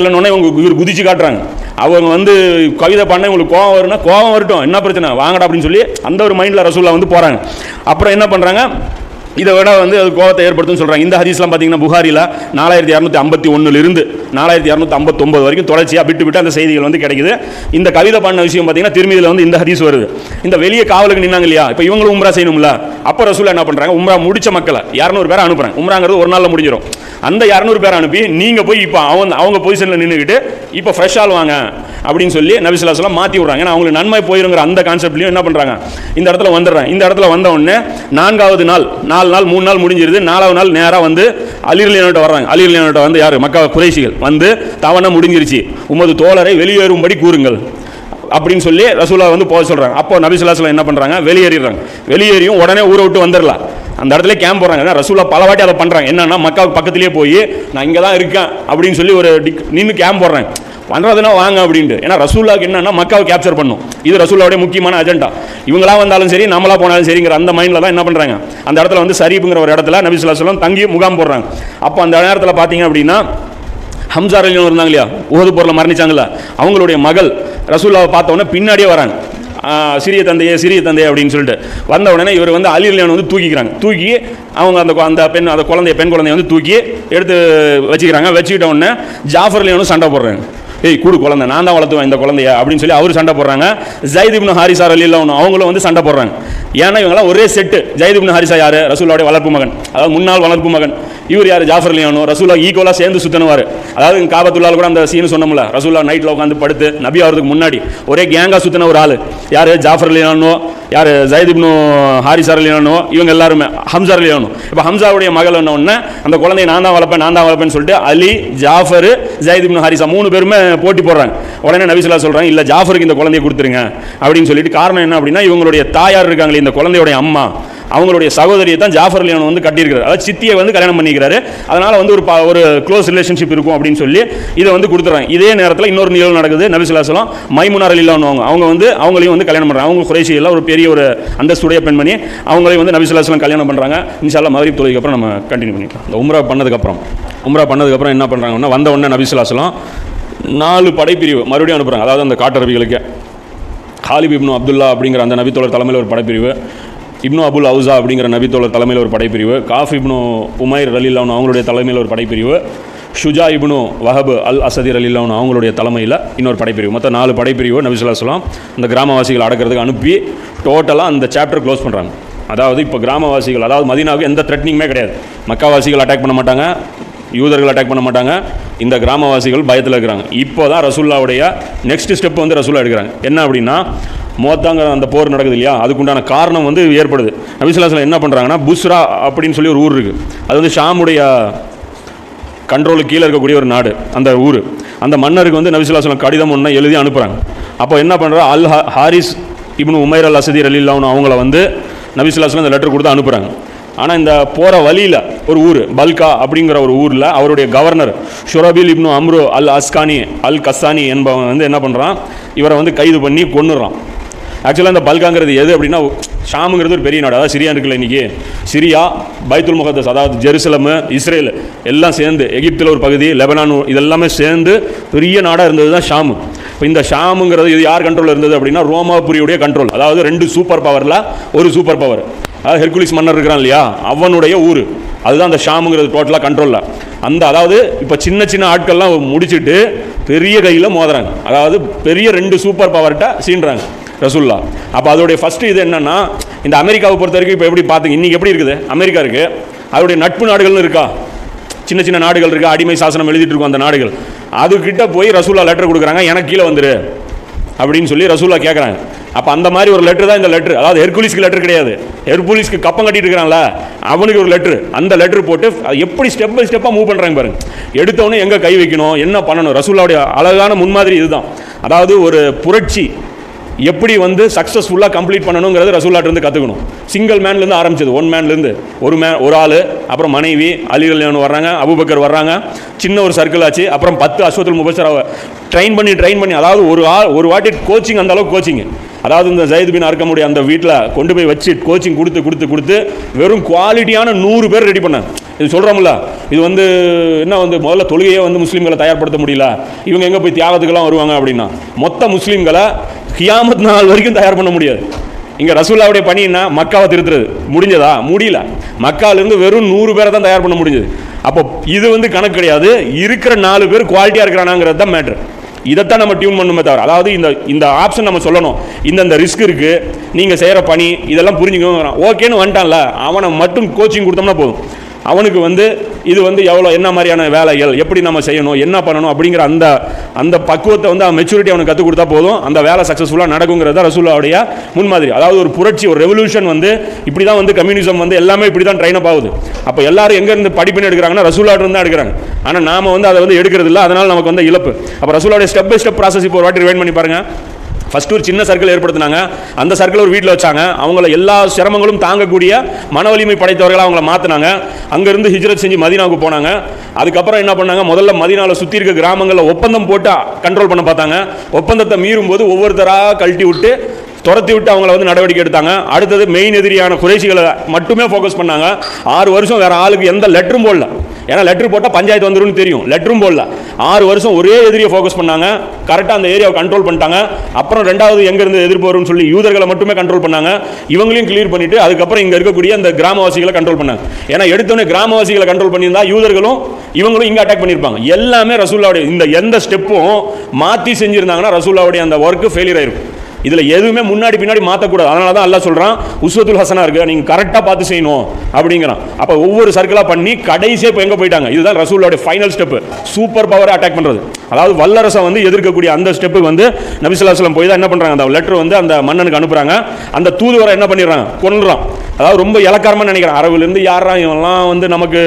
இல்லைன்னு இவங்க இவர் குதிச்சு காட்டுறாங்க. அவங்க வந்து கவிதை பண்ண இவங்களுக்கு கோவம் வரும்னா கோவம் வரட்டும் என்ன பிரச்சனை? வாங்கடா அப்படின்னு சொல்லி அந்த ஒரு மைண்டில் ரசூல்லா வந்து போகிறாங்க அப்புறம் என்ன பண்ணுறாங்க இதை விட வந்து அது கோவத்தை ஏற்படுத்தும் சொல்கிறாங்க இந்த ஹதீஸ்லாம் பார்த்தீங்கன்னா புகாரியில் நாலாயிரத்தி இரநூத்தி ஐம்பத்தி ஒன்றுலேருந்து நாலாயிரத்தி இரநூத்தி ஐம்பத்தொம்பது வரைக்கும் தொடர்ச்சியாக விட்டு விட்டு அந்த செய்திகள் வந்து கிடைக்குது. இந்த கவிதை பண்ண விஷயம் பார்த்தீங்கன்னா திரும்பியில் வந்து இந்த ஹதீஸ் வருது. இந்த வெளியே காவலுக்கு நின்னாங்க இல்லையா? இப்போ இவங்களும் உம்ரா செய்யணும்ல? அப்போ ரசூல் என்ன பண்ணுறாங்க உம்ரா முடிச்ச மக்களை இரநூறு பேரை அனுப்புகிறாங்க உம்ராங்கிறது ஒரு நாளில் முடிஞ்சிடும் அந்த இரநூறு பேரை அனுப்பி நீங்கள் போய் இப்போ அவங்க அவங்க பொசிஷனில் நின்றுக்கிட்டு இப்போ ஃப்ரெஷ் ஆள் வாங்க அப்படின்னு சொல்லி நபிசுல்லாஸ்லாம் மாற்றி விட்றாங்க. ஏன்னா அவங்களுக்கு நன்மை போயிருங்கிற அந்த கான்செப்ட்லையும் என்ன பண்ணுறாங்க இந்த இடத்துல வந்துடுறேன் இந்த இடத்துல வந்த உடனே நான்காவது நாள் நாலு நாள் மூணு நாள் முடிஞ்சிருது. நாலாவது நாள் நேராக வந்து அலிர்லியானோட்ட வர்றாங்க. அலிர்லியானோட்ட வந்து யார்? மக்கா குறைசிகள் வந்து தவணை முடிஞ்சிருச்சு. உமது தோழரை வெளியேறும்படி கூறுங்கள். அப்படின்னு சொல்லி ரசூலா வந்து போக சொல்கிறாங்க அப்போ நபிசுல்லாஸ்லாம் என்ன பண்ணுறாங்க வெளியேறிடுறாங்க. வெளியேறியும் உடனே ஊரை விட்டு வந்துடலாம் அந்த இடத்துல கேம்ப் போகிறாங்க ஏன்னா ரசூலா பல வாட்டி அதை பண்ணுறாங்க என்னன்னா மக்காவுக்கு பக்கத்துலேயே போய் நான் இங்கே தான் இருக்கேன் அப்படின்னு சொல்லி ஒரு டிக் நின்று கேம்ப் போடுறாங்க. பண்ணுறதுனா வாங்க அப்படின்ட்டு. ஏன்னா ரசூலாவுக்கு என்னன்னா மக்காவை கேப்சர் பண்ணும். இது ரசூலாவுடைய முக்கியமான அஜெண்டா இவங்களா வந்தாலும் சரி நம்மளா போனாலும் சரிங்கிற அந்த மைண்டில் தான் என்ன பண்ணுறாங்க அந்த இடத்துல வந்து சரீப்புங்கிற ஒரு இடத்துல நபி சொல்லா சொல்லம் தங்கி முகாம் போடுறாங்க. அப்போ அந்த நேரத்தில் பார்த்தீங்க அப்படின்னா ஹம்சா ரலியும் இருந்தாங்க இல்லையா? உகது போரில் மரணிச்சாங்கல்ல. அவங்களுடைய மகள் ரசூல்லாவை பார்த்த பின்னாடியே வராங்க. சிறிய தந்தையே சிறிய தந்தையே அப்படின்னு சொல்லிட்டு. வந்த உடனே இவர் வந்து அலிலியன் வந்து தூக்கிக்கிறாங்க. தூக்கி அவங்க அந்த அந்த பெண் அந்த குழந்தைய பெண் குழந்தைய வந்து தூக்கி எடுத்து வச்சுக்கிறாங்க. வச்சுக்கிட்ட உடனே ஜாஃபர் லியோனும் சண்டை போடுறாங்க. ஏய் கூடு குழந்தை நான் தான் வளர்த்துவேன் இந்த குழந்தைய அப்படின்னு சொல்லி அவர் சண்டை போடுறாங்க. ஜெய்திப்னு இப்னு ஹாரிசா அலியில் ஒன்று அவங்களும் வந்து சண்டை போடுறாங்க. ஏன்னா இவங்களாம் ஒரே செட்டு ஜெய்திப்னு இப்னு ஹாரிசா யார்? ரசூலாவுடைய வளர்ப்பு மகன். அதாவது முன்னாள் வளர்ப்பு மகன். இவர் யார்? ஜாஃபர் லியானோ ரசூலா ஈக்குவலாக சேர்ந்து சுத்தனுவார். அதாவது காபத்துள்ளால் கூட அந்த சீன் சொன்னோம்ல. ரசூலா நைட்டில் உட்காந்து படுத்து நபி ஆகிறதுக்கு முன்னாடி ஒரே கேங்காக சுத்தின ஒரு ஆள். யார்? ஜாஃபர் லியானோ யார்? ஜயத் இப்னு ஹாரிசார் லியானோ இவங்க எல்லாருமே. ஹம்சார் லியானோ இப்போ ஹம்சாவுடைய மகள் என்ன ஒன்று அந்த குழந்தைய நான் தான் வளர்ப்பேன் நான் தான் வளர்ப்பேன்னு சொல்லிட்டு அலி ஜாஃபர் ஜயத் ஹாரிசா மூணு பேருமே போட்டி போடுறாங்க. உடனே நபிசுல்லா சொல்கிறாங்க இல்லை ஜாஃபருக்கு இந்த குழந்தைய கொடுத்துருங்க. அப்படின்னு சொல்லிட்டு காரணம் என்ன அப்படின்னா இவங்களுடைய தாயார் இருக்காங்களே இந்த குழந்தையுடைய அம்மா. அவங்களுடைய சகோதரியை தான் ஜாஃபர் லியானோ வந்து கட்டியிருக்காரு அதாவது சித்தியை வந்து கல்யாணம் பண்ணிக்கிறாரு. அதனால் வந்து ஒரு ப- ஒரு க்ளோஸ் ரிலேஷன்ஷிப் இருக்கும் அப்படின்னு சொல்லி இதை வந்து கொடுத்துறாங்க. இதே நேரத்தில் இன்னொரு நிகழ்வு நடக்குது நபிசுல்லாசலம் மைமுனார் அலிலான்னு அவங்க வந்து அவங்களையும் வந்து கல்யாணம் பண்ணுறாங்க அவங்க குறைசியில் ஒரு பெரிய ஒரு அந்தஸ்துடைய பெண்மணி. அவங்களையும் வந்து நபிசுல்லாசலம் கல்யாணம் பண்ணுறாங்க இன்ஷால்லா மகரிப் தொழிலுக்கு அப்புறம் நம்ம கண்டினியூ பண்ணிக்கலாம். இந்த உம்ரா பண்ணதுக்கப்புறம் உம்ரா பண்ணதுக்கப்புறம் என்ன பண்ணுறாங்கன்னா வந்த உடனே நபிசுல்லாசலம் நாலு படைப்பிரிவு மறுபடியும் அனுப்புகிறாங்க அதாவது அந்த காட்டரபிகளுக்கு. ஹாலிப் இப்னு அப்துல்லா அப்படிங்கிற அந்த நபித்தோழர் தலைமையில் ஒரு படைப்பிரிவு. இப்னு அபுல் அவுசா அப்படிங்கிற நபித்தோழர் தலைமையில் ஒரு படைப்பிரிவு. காஃப் இப்னு உமைர் ரலில்லான்னு அவங்களுடைய தலைமையில் ஒரு படைப்பிரிவு. ஷுஜா இப்னு வஹப் அல் அசதிர் அலில்லான்னு அவங்களுடைய தலைமையில் இன்னொரு படைப்பிரிவு. மொத்தம் நாலு படைப்பிரிவு நபிசுல்லா சொல்லாம் அந்த இந்த கிராமவாசிகள் அடக்கிறதுக்கு அனுப்பி டோட்டலாக அந்த சாப்டர் க்ளோஸ் பண்ணுறாங்க அதாவது இப்போ கிராமவாசிகள் அதாவது மதினாவுக்கு எந்த த்ரெட்னிங்குமே கிடையாது. மக்காவாசிகள் அட்டாக் பண்ண மாட்டாங்க. யூதர்கள் அட்டாக் பண்ண மாட்டாங்க. இந்த கிராமவாசிகள் பயத்தில் இருக்கிறாங்க. இப்போ தான் ரசூல்லாவுடைய நெக்ஸ்ட் ஸ்டெப் வந்து ரசூல்லா எடுக்கிறாங்க. என்ன அப்படின்னா மோத்தாங்க அந்த போர் நடக்குது இல்லையா? அதுக்குண்டான காரணம் வந்து ஏற்படுது. நபிசுல்லாஸ்லாம் என்ன பண்ணுறாங்கன்னா புஸ்ரா அப்படின்னு சொல்லி ஒரு ஊர் இருக்குது அது வந்து ஷாமுடைய கண்ட்ரோலுக்கு கீழே இருக்கக்கூடிய ஒரு நாடு அந்த ஊர். அந்த மன்னருக்கு வந்து நபிசுல்லாஸ்லாம் கடிதம் ஒன்று எழுதி அனுப்புகிறாங்க அப்போ என்ன பண்ணுறா அல் ஹாரிஸ் இப்னு உமைர் அல் அசதீர் அலில்லான்னு அவங்கள வந்து நபிசுல்லாஸ்லாம் இந்த லெட்டர் கொடுத்து அனுப்புகிறாங்க ஆனால் இந்த போகிற வழியில் ஒரு ஊர் பல்கா அப்படிங்கிற ஒரு ஊரில் அவருடைய கவர்னர் ஷுரபில் இப்னு அம்ரு அல் அஸ்கானி அல் கசானி என்பவன் வந்து என்ன பண்ணுறான் இவரை வந்து கைது பண்ணி கொண்டுடுறான் ஆக்சுவலாக இந்த பல்காங்கிறது எது அப்படின்னா ஷாமுங்கிறது ஒரு பெரிய நாடு. அதாவது சிரியா இருக்குல்ல இன்றைக்கி சிரியா பைத்துல் முகத்தஸ் அதாவது ஜெருசலம் இஸ்ரேல் எல்லாம் சேர்ந்து எகிப்தில் ஒரு பகுதி லெபனான் இதெல்லாமே சேர்ந்து பெரிய நாடாக இருந்தது தான் ஷாமு. இப்போ இந்த ஷாமுங்கிறது இது யார் கண்ட்ரோலில் இருந்தது அப்படின்னா ரோமாபுரியுடைய கண்ட்ரோல் அதாவது ரெண்டு சூப்பர் பவரில் ஒரு சூப்பர் பவர் அதாவது ஹெர்குலிஸ் மன்னர் இருக்கிறான் இல்லையா? அவனுடைய ஊர். அதுதான் அந்த ஷாமுங்கிறது டோட்டலாக கண்ட்ரோலில் அந்த அதாவது இப்போ சின்ன சின்ன ஆட்கள்லாம் முடிச்சுட்டு பெரிய கையில் மோதுறாங்க. அதாவது பெரிய ரெண்டு சூப்பர் பவர்கிட்ட சீன்றாங்க ரசுல்லா அப்போ அதோடைய ஃபஸ்ட்டு இது என்னென்னா இந்த அமெரிக்காவை பொறுத்த வரைக்கும் இப்போ எப்படி பார்த்துங்க இன்றைக்கி எப்படி இருக்குது? அமெரிக்கா இருக்குது அதோடைய நட்பு நாடுகள்னு இருக்கா? சின்ன சின்ன நாடுகள் இருக்குது அடிமை சாசனம் எழுதிட்டு இருக்கும் அந்த நாடுகள். அதுக்கிட்ட போய் ரசூல்லா லெட்டர் கொடுக்குறாங்க எனக்கு கீழே வந்துரு. அப்படின்னு சொல்லி ரசூல்லா கேட்குறாங்க அப்போ அந்த மாதிரி ஒரு லெட்டர் தான் இந்த லெட்டர் அதாவது ஹெர்குலிஸ்க்கு லெட்டர் கிடையாது. ஹெர்குலிஸ்க்கு கப்பம் கட்டிட்டு இருக்கிறான்ல அவனுக்கு ஒரு லெட்டர் அந்த லெட்டர் போட்டு அது எப்படி ஸ்டெப் பை ஸ்டெப்பாக மூவ் பண்ணுறாங்க பாருங்க. எடுத்தவொடனே எங்கே கை வைக்கணும் என்ன பண்ணணும்? ரசூல்லாவுடைய அழகான முன்மாதிரி இதுதான். அதாவது ஒரு புரட்சி எப்படி வந்து சக்ஸஸ்ஃபுல்லாக கம்ப்ளீட் பண்ணணுங்கிறது ரசூல்லாட்டிருந்து கற்றுக்கணும் சிங்கிள் மேன்லேருந்து ஆரம்பிச்சது. ஒன் மேன்லேருந்து ஒரு மே ஒரு ஆள் அப்புறம் மனைவி அலி கல்யாணம் வர்றாங்க அபுபக்கர் வர்றாங்க. சின்ன ஒரு சர்க்கிள் ஆச்சு. அப்புறம் பத்து அஸ்வத்துல் முபசர் ட்ரெயின் பண்ணி ட்ரெயின் பண்ணி அதாவது ஒரு ஆள் ஒரு வாட்டி கோச்சிங் அந்த அளவுக்கு கோச்சிங் அதாவது இந்த ஜெயித் பின் அர்க்கமுடைய அந்த வீட்டில் கொண்டு போய் வச்சு கோச்சிங் கொடுத்து கொடுத்து கொடுத்து வெறும் குவாலிட்டியான நூறு பேர் ரெடி பண்ணாங்க. இது சொல்கிறோம்ல இது வந்து என்ன வந்து முதல்ல தொழுகையே வந்து முஸ்லீம்களை தயார்படுத்த முடியல. இவங்க எங்கே போய் தியாகத்துக்கெல்லாம் வருவாங்க அப்படின்னா மொத்த முஸ்லீம்களை கியாமத் நாள் வரைக்கும் தயார் பண்ண முடியாது. இங்கே ரசூல்லாவுடைய பணின்னா மக்காவை திருத்துறது. முடிஞ்சதா? முடியல. மக்காவிலேருந்து வெறும் நூறு பேரை தான் தயார் பண்ண முடிஞ்சது. அப்போ இது வந்து கணக்கு கிடையாது. இருக்கிற நாலு பேர் குவாலிட்டியாக இருக்கிறானாங்கிறது தான் மேட்ரு இதைத்தான் நம்ம டியூன் பண்ணுமே தவிர அதாவது இந்த இந்த ஆப்ஷன் நம்ம சொல்லணும். இந்தந்த ரிஸ்க் இருக்குது நீங்கள் செய்கிற பணி இதெல்லாம் புரிஞ்சுக்கணும் ஓகேன்னு வந்துட்டான்ல அவனை மட்டும் கோச்சிங் கொடுத்தோம்னா போதும். அவனுக்கு வந்து இது வந்து எவ்வளோ என்ன மாதிரியான வேலைகள் எப்படி நம்ம செய்யணும் என்ன பண்ணணும் அப்படிங்கிற அந்த அந்த பக்குவத்தை வந்து அவன் மெச்சூரிட்டி அவனுக்கு கற்றுக் கொடுத்தா போதும். அந்த வேலை சக்ஸஸ்ஃபுல்லாக நடக்குங்கிறது தான் முன்மாதிரி. அதாவது ஒரு புரட்சி ஒரு ரெவல்யூஷன் வந்து இப்படி தான் வந்து கம்யூனிசம் வந்து எல்லாமே இப்படி தான் ட்ரைன் அப் ஆகுது. அப்போ எல்லாரும் எங்கேருந்து படிப்புன்னு எடுக்கிறாங்கன்னா ரசூலாட்டு தான் எடுக்கிறாங்க. ஆனால் நாம வந்து அதை வந்து எடுக்கிறது இல்லை அதனால் நமக்கு வந்து இழப்பு. அப்போ ரசூலாவுடைய ஸ்டெப் பை ஸ்டெப் ப்ராசஸ் இப்போ ஒரு வாட்டி ரிவைன் பண்ணி பாருங்கள் ஃபர்ஸ்ட் ஒரு சின்ன சர்க்கிள் ஏற்படுத்தினாங்க. அந்த சர்க்கிள் ஒரு வீட்டில் வச்சாங்க. அவங்கள எல்லா சிரமங்களும் தாங்கக்கூடிய மன வலிமை படைத்தவர்களாக அவங்கள மாற்றினாங்க அங்கேருந்து ஹிஜ்ரத் செஞ்சு மதீனாவுக்கு போனாங்க. அதுக்கப்புறம் என்ன பண்ணாங்க? முதல்ல மதீனாவில் சுற்றி இருக்க கிராமங்களில் ஒப்பந்தம் போட்டு கண்ட்ரோல் பண்ண பார்த்தாங்க. ஒப்பந்தத்தை மீறும் போது ஒவ்வொருத்தராக கழட்டி விட்டு துரத்தி விட்டு அவங்கள வந்து நடவடிக்கை எடுத்தாங்க. அடுத்தது மெயின் எதிரியான குறைசிகளை மட்டுமே ஃபோக்கஸ் பண்ணாங்க. ஆறு வருஷம் வேறு ஆளுக்கு எந்த லெட்டரும் போடல. ஏன்னா லெட்ரு போட்டால் பஞ்சாயத்து வந்துரும்னு தெரியும். லெட்டரும் போடல. ஆறு வருஷம் ஒரே எதிரியை ஃபோக்கஸ் பண்ணாங்க. கரெக்டாக அந்த ஏரியாவை கண்ட்ரோல் பண்ணிட்டாங்க. அப்புறம் ரெண்டாவது எங்கேருந்து எதிர்ப்பு வரும்னு சொல்லி யூதர்களை மட்டுமே கண்ட்ரோல் பண்ணாங்க. இவங்களையும் கிளியர் பண்ணிட்டு அதுக்கப்புறம் இங்கே இருக்கக்கூடிய அந்த கிராமவாசிகளை கண்ட்ரோல் பண்ணாங்க. ஏன்னா எடுத்தோடனே கிராமவாசிகளை கண்ட்ரோல் பண்ணியிருந்தா யூதர்களும் இவங்களும் இங்கே அட்டாக் பண்ணியிருப்பாங்க. எல்லாமே ரசூல்லாவுடைய இந்த எந்த ஸ்டெப்பும் மாற்றி செஞ்சிருந்தாங்கன்னா ரசூல்லாவுடைய அந்த ஒர்க்கு ஃபெயிலியர் ஆயிருக்கும் இதில் எதுவுமே முன்னாடி பின்னாடி மாற்றக்கூடாது அதனால தான் எல்லாம் சொல்கிறான் உஸ்வத்துல் ஹசனாக இருக்குது நீங்கள் கரெக்டாக பார்த்து செய்யணும். அப்படிங்கிறான். அப்போ ஒவ்வொரு சர்க்கிளாக பண்ணி கடைசியாக இப்போ எங்கே போயிட்டாங்க? இதுதான் ரசூலோட ஃபைனல் ஸ்டெப்பு சூப்பர் பவரை அட்டாக் பண்ணுறது அதாவது வல்லரசை வந்து எதிர்க்கக்கூடிய அந்த ஸ்டெப்புக்கு வந்து நபிசுல்லாஸ்லம் போய் தான் என்ன பண்ணுறாங்க அந்த லெட்டர் வந்து அந்த மன்னனுக்கு அனுப்புகிறாங்க அந்த தூதுவரை என்ன பண்ணிடுறாங்க கொன்றான் அதாவது ரொம்ப இலக்காரமாக நினைக்கிறேன். அரபுலேருந்து யாரா இவன்லாம் வந்து நமக்கு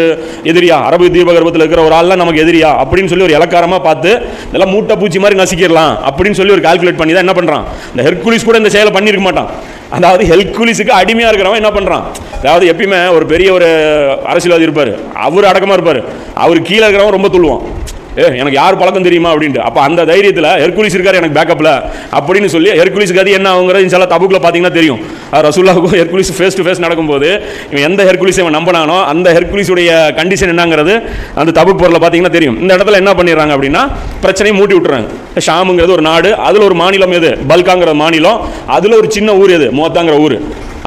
எதிரியா? அரபு தீபகற்பத்தில் இருக்கிற ஒரு ஆள்லாம் நமக்கு எதிரியா? அப்படின்னு சொல்லி ஒரு இலக்காரமாக பார்த்து இதெல்லாம் மூட்டை பூச்சி மாதிரி நசிக்கிடலாம். அப்படின்னு சொல்லி ஒரு கால்குலேட் பண்ணி தான் என்ன பண்ணுறான் இந்த ஹெர்குலிஸ் கூட இந்த செயலை பண்ணியிருக்க மாட்டான். அதாவது ஹெர்குலிஸுக்கு அடிமையாக இருக்கிறவன் என்ன பண்ணுறான் அதாவது எப்பயுமே ஒரு பெரிய ஒரு அரசியல்வாதி இருப்பார். அவர் அடக்கமாக இருப்பார். அவர் கீழே இருக்கிறவன் ரொம்ப துள்ளுவான். ஏ எனக்கு யார் பழக்கம் தெரியுமா அப்படின்ட்டு. அப்போ அந்த தைரியத்தில் ஹெர்குலிஸ் இருக்கார் எனக்கு பேக்கப்பில் அப்படின்னு சொல்லி ஹெர்குலிஸ் கதி என்ன ஆகுங்கிறது இன்சாலா தபுக்கில் பார்த்தீங்கன்னா தெரியும். ரசூல்லாவுக்கும் ஹெர்குலிஸ் ஃபேஸ் டு ஃபேஸ் நடக்கும்போது இவன் எந்த ஹெர்குலிஸ் இவன் நம்பினானோ அந்த ஹெர்குலிஸுடைய கண்டிஷன் என்னங்கிறது அந்த தபுக் பொருளை பார்த்தீங்கன்னா தெரியும். இந்த இடத்துல என்ன பண்ணிடுறாங்க அப்படின்னா பிரச்சனையை மூட்டி விட்டுறாங்க. ஷாமுங்கிறது ஒரு நாடு அதில் ஒரு மாநிலம் எது? பல்காங்கிற மாநிலம். அதில் ஒரு சின்ன ஊர் எது? மோத்தாங்கிற ஊர்.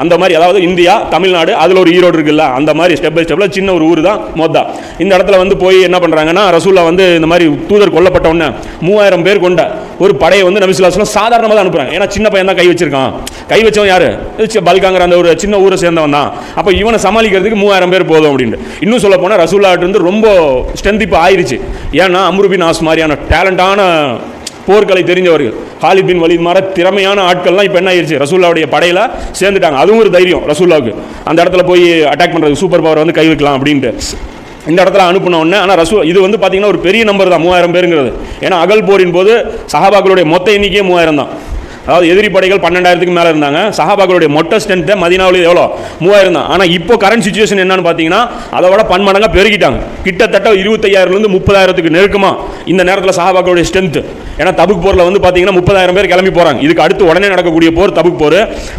அந்த மாதிரி அதாவது இந்தியா தமிழ்நாடு அதில் ஒரு ஈரோடு இருக்குல்ல அந்த மாதிரி ஸ்டெப் பை ஸ்டெப்பில் சின்ன ஒரு ஊர் தான் மொத்தா. இந்த இடத்துல வந்து போய் என்ன பண்ணுறாங்கன்னா ரசூல்லா வந்து இந்த மாதிரி தூதர் கொல்லப்பட்டவொன்னே மூவாயிரம் பேர் கொண்ட ஒரு படையை வந்து நபிசுல்லாஸ்லாம் சாதாரணமாக தான் அனுப்புகிறாங்க ஏன்னா சின்ன பையன் தான் கை வச்சிருக்கான். கை வச்சவன் யார்? பல்காங்கிற அந்த ஒரு சின்ன ஊரை சேர்ந்தவன் தான். அப்போ இவனை சமாளிக்கிறதுக்கு மூவாயிரம் பேர் போதும் அப்படின்ட்டு. இன்னும் சொல்ல போனால் ரசூல்லாட்டு வந்து ரொம்ப ஸ்ட்ரென்த் இப்போ ஆயிடுச்சு ஏன்னா அம்ருபின் ஆஸ் மாதிரியான டேலண்டான போர்க்கலை தெரிஞ்சவர்கள். ஹாலித் பின் வலித் திறமையான ஆட்கள்லாம் இப்போ என்ன ஆயிடுச்சு ரசூல்லாவுடைய படையில் சேர்ந்துட்டாங்க. அதுவும் ஒரு தைரியம் ரசூல்லாவுக்கு. அந்த இடத்துல போய் அட்டாக் பண்ணுறது சூப்பர் பவர் வந்து கை வைக்கலாம் அப்படின்ட்டு. இந்த இடத்துல அனுப்பின உடனே ஆனால் ரசூ இது வந்து பார்த்தீங்கன்னா ஒரு பெரிய நம்பர் தான் மூவாயிரம் பேருங்கிறது. ஏன்னா அகல் போரின் போது சஹாபாக்களுடைய மொத்த எண்ணிக்கையே மூவாயிரம் தான். அதாவது எதிரி படைகள் பன்னெண்டாயிரத்துக்கு மேலே இருந்தாங்க. சஹாபாக்களுடைய மொட்டை ஸ்ட்ரென்த்தை மதினாவில் எவ்வளோ? மூவாயிரம் தான். ஆனால் இப்போ கரண்ட் சுச்சுவேஷன் என்னன்னு பார்த்தீங்கன்னா அதை விட பன்மடங்காக பெருகிட்டாங்க. கிட்டத்தட்ட இருபத்தையாயிரம்லேருந்து முப்பதாயிரத்துக்கு நெருக்கமாக இந்த நேரத்தில் சஹாபாக்களுடைய ஸ்ட்ரென்த் ஏன்னா தபுக் போரில் வந்து பார்த்தீங்கன்னா முப்பதாயிரம் பேர் கிளம்பி போகிறாங்க இதுக்கு அடுத்து உடனே நடக்கக்கூடிய போர் தபுக் போர்.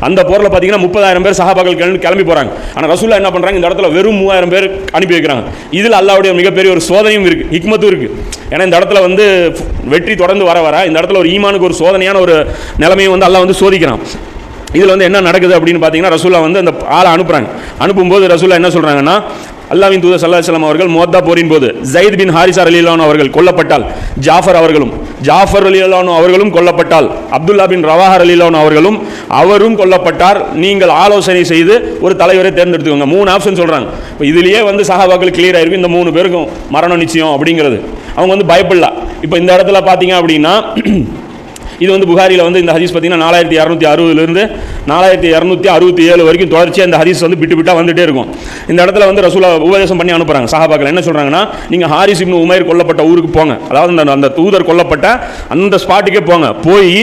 அந்த போரில் பார்த்தீங்கன்னா முப்பதாயிரம் பேர் சஹாபாக்கள் கிளம்பி கிளம்பி போகிறாங்க ஆனால் ரசூலா என்ன பண்ணுறாங்க இந்த இடத்துல வெறும் மூவாயிரம் பேர் அனுப்பி வைக்கிறாங்க. இதில் அல்லாவுடைய மிகப்பெரிய ஒரு சோதனையும் இருக்குது ஹிக்மத்தும் இருக்குது ஏன்னா இந்த இடத்துல வந்து வெற்றி தொடர்ந்து வர வர இந்த இடத்துல ஒரு ஈமானுக்கு ஒரு சோதனையான ஒரு நிலைமையை வந்து அல்லா வந்து சோதிக்கிறான். இதில் வந்து என்ன நடக்குது அப்படின்னு பார்த்தீங்கன்னா ரசூல்லா வந்து அந்த ஆளை அனுப்புகிறாங்க அனுப்பும்போது ரசூல்லா என்ன சொல்கிறாங்கன்னா அல்லாவின் தூதர் சல்லா சலாம் அவர்கள் மோத்தா போரின் போது ஜயித் பின் ஹாரிசார் அலிலானு அவர்கள் கொல்லப்பட்டால் ஜாஃபர் அவர்களும் ஜாஃபர் அலிலானு அவர்களும் கொல்லப்பட்டால் அப்துல்லா பின் ரவாஹர் அலிலானு அவர்களும் அவரும் கொல்லப்பட்டார். நீங்கள் ஆலோசனை செய்து ஒரு தலைவரை தேர்ந்தெடுத்துக்கோங்க. மூணு ஆப்ஷன் சொல்கிறாங்க இப்போ இதுலேயே வந்து சஹாபாக்கள் கிளியர் ஆகிருக்கு இந்த மூணு பேருக்கும் மரணம் நிச்சயம் அப்படிங்கிறது. அவங்க வந்து பயப்படல. இப்போ இந்த இடத்துல பார்த்தீங்க அப்படின்னா இது வந்து புகாரியில் வந்து இந்த ஹதீஸ் பார்த்தீங்கன்னா நாலாயிரத்தி இரநூத்தி அறுபதுலேருந்து நாலாயிரத்தி இரநூத்தி அறுபத்தி ஏழு வரைக்கும் தொடர்ச்சியாக இந்த ஹதீஸ் வந்து விட்டு விட்டாக வந்துட்டே இருக்கும். இந்த இடத்துல வந்து ரசூலா உபதேசம் பண்ணி அனுப்புகிறாங்க சஹாபாக்கள் என்ன சொல்கிறாங்கன்னா நீங்கள் ஹாரிஸ் இப்னு உமைர் கொல்லப்பட்ட ஊருக்கு போங்க. அதாவது அந்த அந்த தூதர் கொல்லப்பட்ட அந்த ஸ்பாட்டுக்கே போங்க. போய்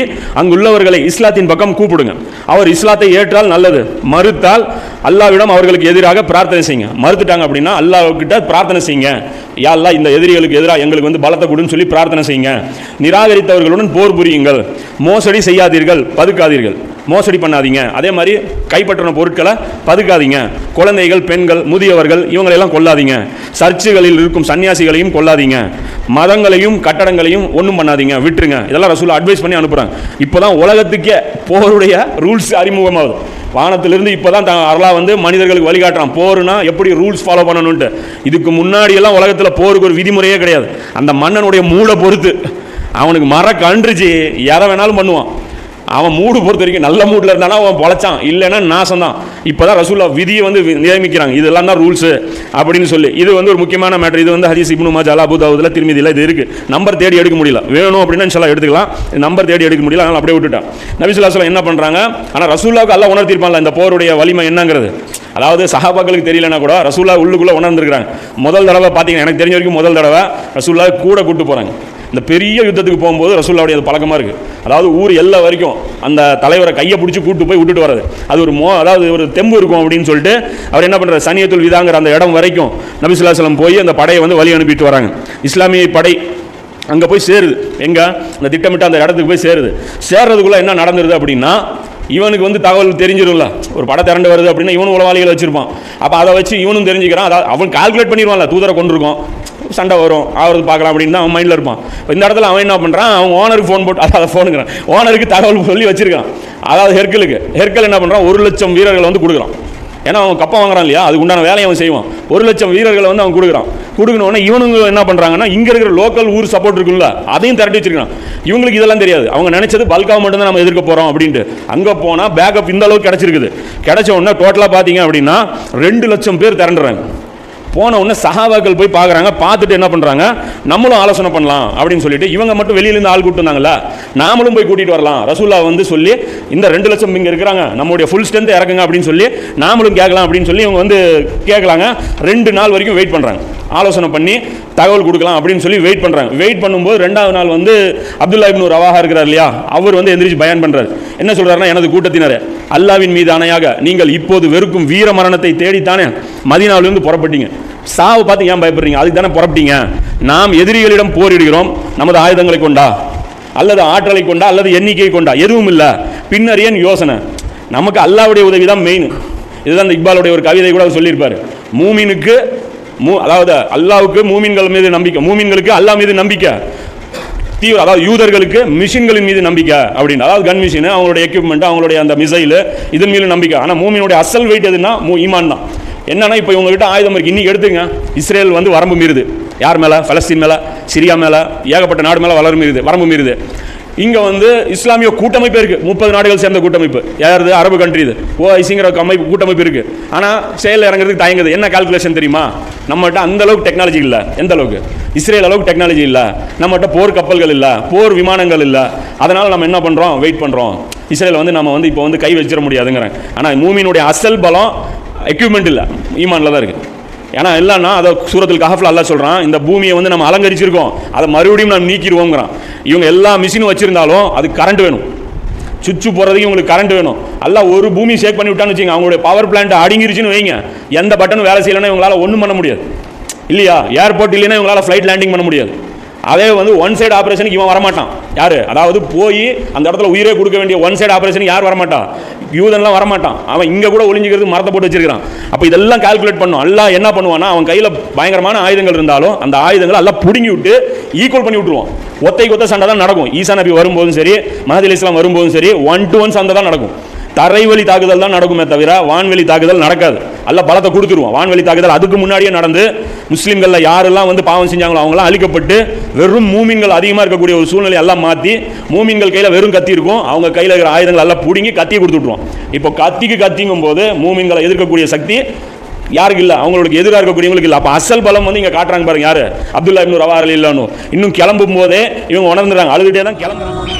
அங்குள்ளவர்களை இஸ்லாத்தின் பக்கம் கூப்பிடுங்க. அவர் இஸ்லாத்தை ஏற்றால் நல்லது. மறுத்தால் அல்லாவிடம் அவர்களுக்கு எதிராக பிரார்த்தனை செய்யுங்க. மறுத்துட்டாங்க அப்படின்னா அல்லாவுக்கிட்ட பிரார்த்தனை செய்யுங்க. யா அல்லாஹ் இந்த எதிரிகளுக்கு எதிராக எங்களுக்கு வந்து பலத்தை கொடுன்னு சொல்லி பிரார்த்தனை செய்யுங்க. நிராகரித்தவர்களுடன் போர் புரியுங்கள். மோசடி செய்யாதீர்கள் பதுக்காதீர்கள். மோசடி பண்ணாதீங்க. அதே மாதிரி கைப்பற்றின பொருட்களை பதுக்காதீங்க. குழந்தைகள் பெண்கள் முதியவர்கள் இவங்களையெல்லாம் கொல்லாதீங்க. சர்ச்சுகளில் இருக்கும் சன்னியாசிகளையும் கொல்லாதீங்க. மதங்களையும் கட்டடங்களையும் ஒன்றும் பண்ணாதீங்க. விட்டுருங்க. இதெல்லாம் ரசூல் அட்வைஸ் பண்ணி அனுப்புகிறாங்க இப்போ தான் உலகத்துக்கே போருடைய ரூல்ஸ் அறிமுகமாகுது. வானத்திலிருந்து இப்போ தான் அருளா வந்து மனிதர்களுக்கு வழிகாட்டுறான். போருனா எப்படி ரூல்ஸ் ஃபாலோ பண்ணணுன்ட்டு இதுக்கு முன்னாடி எல்லாம் உலகத்தில் போருக்கு ஒரு விதிமுறையே கிடையாது. அந்த மன்னனுடைய மூளை பொறுத்து. அவனுக்கு மர கன்றுச்சு எதை வேணாலும் பண்ணுவான். அவன் மூடு பொறுத்த வரைக்கும் நல்ல மூடில் இருந்தானா அவன் பொழைச்சான். இல்லைன்னா நாசம் தான் இப்போ தான் ரசூல்லா விதியை வந்து வி- நியமிக்கிறாங்க. இதெல்லாம் தான் ரூல்ஸு அப்படின்னு சொல்லி. இது வந்து ஒரு முக்கியமான மேட்டர். இது வந்து ஹரிஸ் இப்னு மாஜா அபு தாவூதில் திருமதியில் இது இருக்குது நம்பர் தேடி எடுக்க முடியல. வேணும் அப்படின்னு சொல்லலாம் எடுத்துக்கலாம். நம்பர் தேடி எடுக்க முடியல. அதனால் அப்படியே விட்டுட்டான். நபிசுல்லா என்ன பண்ணுறாங்க ஆனால் ரசூல்லாவுக்கு எல்லாம் உணர்த்திருப்பான்ல இந்த போருடைய வலிமை என்னங்கிறது. அதாவது சஹாபாக்களுக்கு தெரியலனா கூட ரசூல்லா உள்ளுக்குள்ளே உணர்ந்துருக்காங்க முதல் தடவை பார்த்தீங்கன்னா எனக்கு தெரிஞ்ச வரைக்கும் முதல் தடவை ரசூல்லா கூட கூட்டு போகிறாங்க இந்த பெரிய யுத்தத்துக்கு போகும்போது ரசூல்லாவுடைய அது பழக்கமாக இருக்குது அதாவது ஊர் எல்லா வரைக்கும் அந்த தலைவரை கையை பிடிச்சி கூட்டு போய் விட்டுட்டு வர்றது. அது ஒரு மோ அதாவது ஒரு தெம்பு இருக்கும் அப்படின்னு சொல்லிட்டு அவர் என்ன பண்ணுறாரு சனியத்துல் விதாங்கிற அந்த இடம் வரைக்கும் நபிசுல்லாஸ்லம் போய் அந்த படையை வந்து வழி அனுப்பிட்டு வராங்க. இஸ்லாமிய படை அங்கே போய் சேருது. எங்கே? அந்த திட்டமிட்ட அந்த இடத்துக்கு போய் சேருது. சேர்றதுக்குள்ளே என்ன நடந்துருது அப்படின்னா இவனுக்கு வந்து தகவல் தெரிஞ்சிடும்ல ஒரு படம் திரண்டு வருது அப்படின்னா இவனும் உளவாளிகள் வச்சிருப்பான். அப்போ அதை வச்சு இவனும் தெரிஞ்சுக்கிறான். அதாவது அவன் கால்குலேட் பண்ணிடுவான்ல தூதரை கொண்டிருக்கோம் சண்டை வரும் ஆகிறது பார்க்கலாம் அப்படின்னு தான் அவன் மைண்டில் இருப்பான். இப்போ இந்த இடத்துல அவன் என்ன பண்ணுறான் அவன் ஓனருக்கு ஃபோன் போட்டு அதாவது ஃபோனுங்கிறான் ஓனருக்கு தகவல் சொல்லி வச்சிருக்கான். அதாவது ஹெர்கலுக்கு ஹெர்கல் என்ன பண்ணுறான் ஒரு லட்சம் வீரர்களை வந்து கொடுக்குறான். ஏன்னா அவன் கப்பம் வாங்குறான் இல்லையா? அது உண்டான வேலையை அவன் செய்வான். ஒரு லட்சம் வீரர்களை வந்து அவன் கொடுக்குறான். கொடுக்கணுன்னே இவனுங்க என்ன பண்ணுறாங்கன்னா இங்கே இருக்கிற லோக்கல் ஊர் சப்போர்ட் இருக்குல்ல அதையும் திரட்டி வச்சிருக்கான் இவங்களுக்கு இதெல்லாம் தெரியாது. அவங்க நினைச்சது பல்காக மட்டும்தான் நம்ம எதிர்க்க போகிறோம் அப்படின்ட்டு. அங்கே போனால் பேக்கப் இந்த அளவுக்கு கிடச்சிருக்குது. கிடச்ச உடனே டோட்டலாக பார்த்தீங்க அப்படின்னா ரெண்டு லட்சம் பேர் திரண்டுறாங்க. போன உடனே சஹாபாக்கள் போய் பார்க்குறாங்க பார்த்துட்டு என்ன பண்ணுறாங்க நம்மளும் ஆலோசனை பண்ணலாம் அப்படின்னு சொல்லிட்டு இவங்க மட்டும் வெளியிலேருந்து ஆள் கூட்டு நாமளும் போய் கூட்டிகிட்டு வரலாம். ரசூல்லா வந்து சொல்லி இந்த ரெண்டு லட்சம் இங்கே இருக்கிறாங்க நம்மளுடைய ஃபுல் ஸ்ட்ரென்த் இறக்குங்க அப்படின்னு சொல்லி நாமளும் கேட்கலாம் அப்படின்னு சொல்லி இவங்க வந்து கேட்கலாங்க. ரெண்டு நாள் வரைக்கும் வெயிட் பண்ணுறாங்க ஆலோசனை பண்ணி தகவல் கொடுக்கலாம் அப்படின்னு சொல்லி வெயிட் பண்ணுறாங்க வெயிட் பண்ணும்போது ரெண்டாவது நாள் வந்து அப்துல்லா இப்னு ரவாஹா இருக்கிறார் இல்லையா? அவர் வந்து எந்திரிச்சு பயன் பண்ணுறாரு என்ன சொல்கிறாருன்னா எனது கூட்டத்தினர் அல்லாவின் மீது அணையாக நீங்கள் இப்போது வெறுக்கும் வீர மரணத்தை தேடித்தானே மதினாவிலிருந்து புறப்பட்டீங்க. சாவு பார்த்து ஏன் பயப்படுறீங்க? அதுக்கு தானே புறப்பட்டீங்க. நாம் எதிரிகளிடம் போரிடுகிறோம். நமது ஆயுதங்களை கொண்டா? அல்லது ஆற்றலை கொண்டா? அல்லது எண்ணிக்கை கொண்டா? எதுவும் இல்லை. பின்னர் ஏன் யோசனை? நமக்கு அல்லாவுடைய உதவி தான் மெயின் இதுதான் இந்த இக்பாலுடைய ஒரு கவிதை கூட சொல்லியிருப்பார். மூமினுக்கு மூ அதாவது அல்லாவுக்கு மூமின்கள் மீது நம்பிக்கை. மூமின்களுக்கு அல்லாஹ் மீது நம்பிக்கை. தீவிர அதாவது யூதர்களுக்கு மிஷின்களின் மீது நம்பிக்கை அப்படின்னு. அதாவது கன் மிஷின் அவங்களுடைய எக்யூப்மெண்ட் அவங்களுடைய அந்த மிசைல் இதன் மீது நம்பிக்கை. ஆனால் மூமியினுடைய அசல் வெயிட் எதுன்னா மூ ஈமான் தான். என்னன்னா இப்போ இவங்ககிட்ட ஆயுதம் இருக்கு. இன்னைக்கு எடுத்துங்க. இஸ்ரேல் வந்து வரம்பு மீறுது. யார் மேலே? பலஸ்தீன் மேலே சிரியா மேலே ஏகப்பட்ட நாடு மேலே வளரும் மீறுது வரம்பு மீறுது. இங்கே வந்து இஸ்லாமிய கூட்டமைப்பு இருக்குது முப்பது நாடுகள் சேர்ந்த கூட்டமைப்பு. யாருது? அரபு கண்ட்ரி இது. ஓஐசிங்கிற அமைப்பு கூட்டமைப்பு இருக்குது ஆனால் செயலில் இறங்குறதுக்கு தயங்குது. என்ன கால்குலேஷன் தெரியுமா? நம்மகிட்ட அந்த அளவுக்கு டெக்னாலஜி இல்லை. எந்த அளவுக்கு? இஸ்ரேல் அளவுக்கு டெக்னாலஜி இல்லை. நம்மகிட்ட போர் கப்பல்கள் இல்லை. போர் விமானங்கள் இல்லை. அதனால் நம்ம என்ன பண்ணுறோம் வெயிட் பண்ணுறோம் இஸ்ரேல் வந்து நம்ம வந்து இப்போ வந்து கை வச்சிட முடியாதுங்கிறேன். ஆனால் மூமினுடைய அசல் பலம் எக்யூப்மெண்ட் இல்லை. ஈமானில் தான் இருக்குது ஏன்னா இல்லைன்னா அதை சூரத்தில் கஹஃபில் அல்லாஹ் சொல்கிறான் இந்த பூமியை வந்து நம்ம அலங்கரிச்சிருக்கோம். அதை மறுபடியும் நம்ம நீக்கிடுவோங்கிறான் இவங்க எல்லா மிஷினும் வச்சுருந்தாலும் அதுக்கு கரண்ட் வேணும். சுவிட்சு போகிறதுக்கு உங்களுக்கு கரண்ட் வேணும். எல்லாம் ஒரு பூமி ஷேக் பண்ணி விட்டான்னு வச்சுங்க அவங்களுடைய பவர் பிளான்ட் அடங்கிருச்சுன்னு வைங்க. எந்த பட்டனும் வேலை செய்யலைன்னா இவங்களால ஒன்றும் பண்ண முடியாது. இல்லையா? ஏர்போர்ட் இல்லைன்னா இவங்களால் ஃப்ளைட் லேண்டிங் பண்ண முடியாது. அதே வந்து ஒன் சைடு ஆப்ரேஷனுக்கு இவன் வரமாட்டான். யார்? அதாவது போய் அந்த இடத்துல உயிரே கொடுக்க வேண்டிய ஒன் சைடு ஆப்ரேஷனுக்கு யார் வரமாட்டான் யூதன்லாம் வரமாட்டான். அவன் இங்கே கூட ஒளிஞ்சிக்கிறது மரத்தை போட்டு வச்சிருக்கான் அப்போ இதெல்லாம் கால்குலேட் பண்ணும். எல்லாம் என்ன பண்ணுவான்னா அவன் கையில் பயங்கரமான ஆயுதங்கள் இருந்தாலும் அந்த ஆயுதங்களை எல்லாம் பிடுங்கி விட்டு ஈக்குவல் பண்ணி விட்டுருவான். ஒத்தை கொத்த சண்டை தான் நடக்கும். ஈசா நபி வரும்போதும் சரி மஹதில் இஸ்லாம் வரும்போதும் சரி ஒன் டு ஒன் சண்டை தான் நடக்கும். தரைவழி தாக்குதல் தான் நடக்குமே தவிர வான்வெளி தாக்குதல் நடக்காது. அல்ல பலத்தை கொடுத்துருவோம். வான்வெளி தாக்குதல் அதுக்கு முன்னாடியே நடந்து முஸ்லீம்களில் யாரெல்லாம் வந்து பாவம் செஞ்சாங்களோ அவங்களாம் அழிக்கப்பட்டு வெறும் மூமின்கள் அதிகமாக இருக்கக்கூடிய ஒரு சூழ்நிலை எல்லாம் மாற்றி மூமின்கள் கையில் வெறும் கத்தி இருக்கும். அவங்க கையில் இருக்கிற ஆயுதங்கள் எல்லாம் பிடுங்கி கத்தியை கொடுத்துட்ருவோம் இப்போ கத்திக்கு கத்திங்கும் போது மூமின்களை எதிர்க்கக்கூடிய சக்தி யாருக்கு இல்லை? அவங்களுக்கு எதிராக இருக்கக்கூடியவங்களுக்கு இல்லை. அப்போ அசல் பலம் வந்து இங்கே காட்டுறாங்க பாருங்க யார்? அப்துல்லா இப்னு ரவா இல்லைன்னு இன்னும் கிளம்பும் போதே இவங்க உணர்ந்துறாங்க. அழுதுகிட்டே தான் கிளம்புறாங்க.